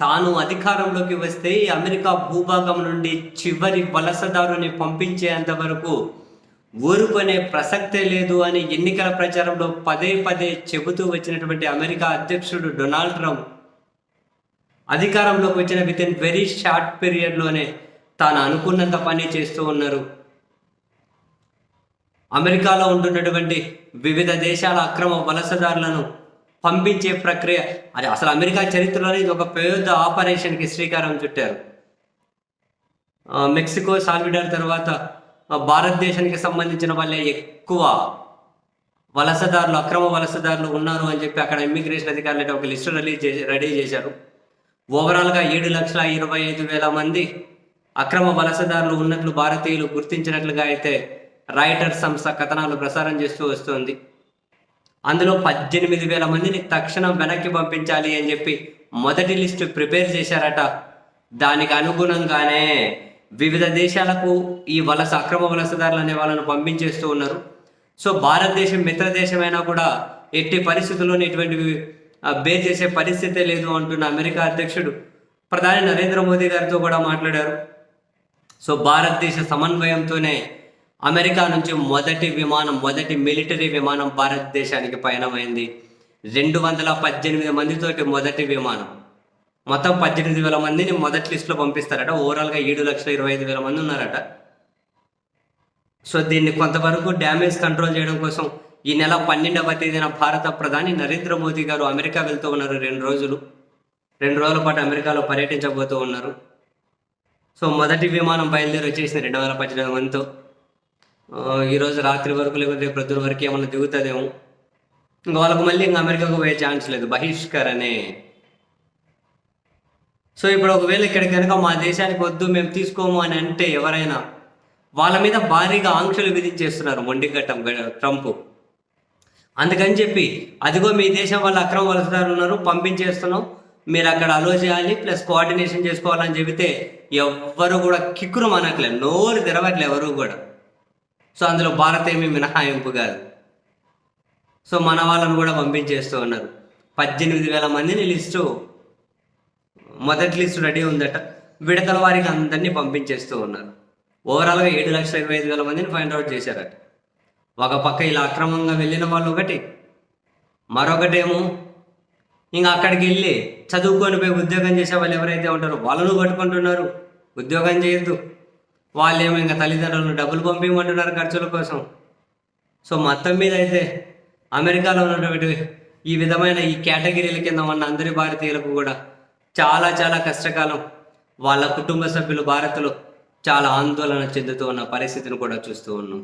తాను అధికారంలోకి వస్తే అమెరికా భూభాగం నుండి చివరి వలసదారుని పంపించేంత వరకు ఊరుకునే ప్రసక్తే లేదు అని ఎన్నికల ప్రచారంలో పదే పదే చెబుతూ వచ్చినటువంటి అమెరికా అధ్యక్షుడు డొనాల్డ్ ట్రంప్ అధికారంలోకి వచ్చిన విత్ ఇన్ వెరీ షార్ట్ పీరియడ్లోనే తాను అనుకున్నంత పని చేస్తూ ఉన్నారు. అమెరికాలో ఉంటున్నటువంటి వివిధ దేశాల అక్రమ వలసదారులను పంపించే ప్రక్రియ. అది అసలు అమెరికా చరిత్రలోనే ఇది ఒక పెద్ద ఆపరేషన్కి శ్రీకారం చుట్టారు. మెక్సికో సాల్విడార్ తర్వాత భారతదేశానికి సంబంధించిన వాళ్ళే ఎక్కువ వలసదారులు అక్రమ వలసదారులు ఉన్నారు అని చెప్పి అక్కడ ఇమ్మిగ్రేషన్ అధికారులు ఒక లిస్టు రిలీజ్ చేసి రెడీ చేశారు. ఓవరాల్గా ఏడు లక్షల ఇరవై ఐదు వేల మంది అక్రమ వలసదారులు ఉన్నట్లు భారతీయులు గుర్తించినట్లుగా అయితే రాయిటర్ సంస్థ కథనాలు ప్రసారం చేస్తూ వస్తుంది. అందులో పద్దెనిమిది వేల మందిని తక్షణం వెనక్కి పంపించాలి అని చెప్పి మొదటి లిస్టు ప్రిపేర్ చేశారట. దానికి అనుగుణంగానే వివిధ దేశాలకు ఈ వలస అక్రమ వలసదారులు అనే వాళ్ళను పంపించేస్తూ ఉన్నారు. సో భారతదేశం మిత్ర దేశమైనా కూడా ఎట్టి పరిస్థితుల్లోనే ఇటువంటివి బేర్ చేసే పరిస్థితే లేదు అంటున్న అమెరికా అధ్యక్షుడు ప్రధాని నరేంద్ర మోదీ గారితో కూడా మాట్లాడారు. సో భారతదేశ సమన్వయంతోనే అమెరికా నుంచి మొదటి విమానం మొదటి మిలిటరీ విమానం భారతదేశానికి పయనమైంది. రెండు వందల పద్దెనిమిది మందితోటి మొదటి విమానం. మొత్తం పద్దెనిమిది వేల మందిని మొదటి లిస్టులో పంపిస్తారట. ఓవరాల్గా ఏడు లక్షల ఇరవై ఐదు వేల మంది ఉన్నారట. సో దీన్ని కొంతవరకు డ్యామేజ్ కంట్రోల్ చేయడం కోసం ఈ నెల పన్నెండవ తేదీన భారత ప్రధాని నరేంద్ర మోదీ గారు అమెరికా వెళ్తూ ఉన్నారు రెండు రోజులు. రెండు రోజుల పాటు అమెరికాలో పర్యటించబోతూ ఉన్నారు. సో మొదటి విమానం బయలుదేరి వచ్చేసింది రెండు వేల పద్దెనిమిది మందితో. ఈరోజు రాత్రి వరకు లేకపోతే ప్రొద్దున వరకు ఏమన్నా దిగుతుందేమో? ఇంకా వాళ్ళకు మళ్ళీ ఇంకా అమెరికాకు పోయే ఛాన్స్ లేదు. బహిష్కర్ అనే. సో ఇప్పుడు ఒకవేళ ఇక్కడ కనుక మా దేశానికి వద్దు మేము తీసుకోము అని అంటే ఎవరైనా వాళ్ళ మీద భారీగా ఆంక్షలు విధించేస్తున్నారు మొండిగట్టం ట్రంప్. అందుకని చెప్పి అదిగో మీ దేశం వాళ్ళ అక్రమ వలసదారులు ఉన్నారు పంపించేస్తున్నాం మీరు అక్కడ అలో చేయాలి ప్లస్ కోఆర్డినేషన్ చేసుకోవాలని చెబితే ఎవ్వరు కూడా కిక్కురు మనట్లేదు నోరు తెరవట్లే ఎవరు కూడా. సో అందులో భారత్ ఏమీ మినహాయింపు కాదు. సో మన వాళ్ళను కూడా పంపించేస్తూ ఉన్నారు. పద్దెనిమిది వేల మందిని లిస్టు మొదటి లిస్టు రెడీ ఉందట. విడతల వారికి అందరినీ పంపించేస్తూ ఉన్నారు. ఓవరాల్గా ఏడు లక్షల ఇరవై ఐదు వేల మందిని ఫైండ్ అవుట్ చేశారట. ఒక పక్క ఇలా అక్రమంగా వెళ్ళిన వాళ్ళు ఒకటి మరొకటేమో ఇంకా అక్కడికి వెళ్ళి చదువుకొని పోయి ఉద్యోగం చేసే వాళ్ళు ఎవరైతే ఉంటారో వాళ్ళను పట్టుకుంటున్నారు. ఉద్యోగం చేయొద్దు. వాళ్ళేమో ఇంకా తల్లిదండ్రులను డబ్బులు పంపించమంటున్నారు ఖర్చుల కోసం. సో మొత్తం మీద అయితే అమెరికాలో ఉన్నటువంటి ఈ విధమైన ఈ కేటగిరీల కింద ఉన్న అందరి భారతీయులకు కూడా చాలా చాలా కష్టకాలం వాళ్ళ కుటుంబ సభ్యులు భారత్లో చాలా ఆందోళన చెందుతూ ఉన్న పరిస్థితిని కూడా చూస్తూ ఉన్నాం.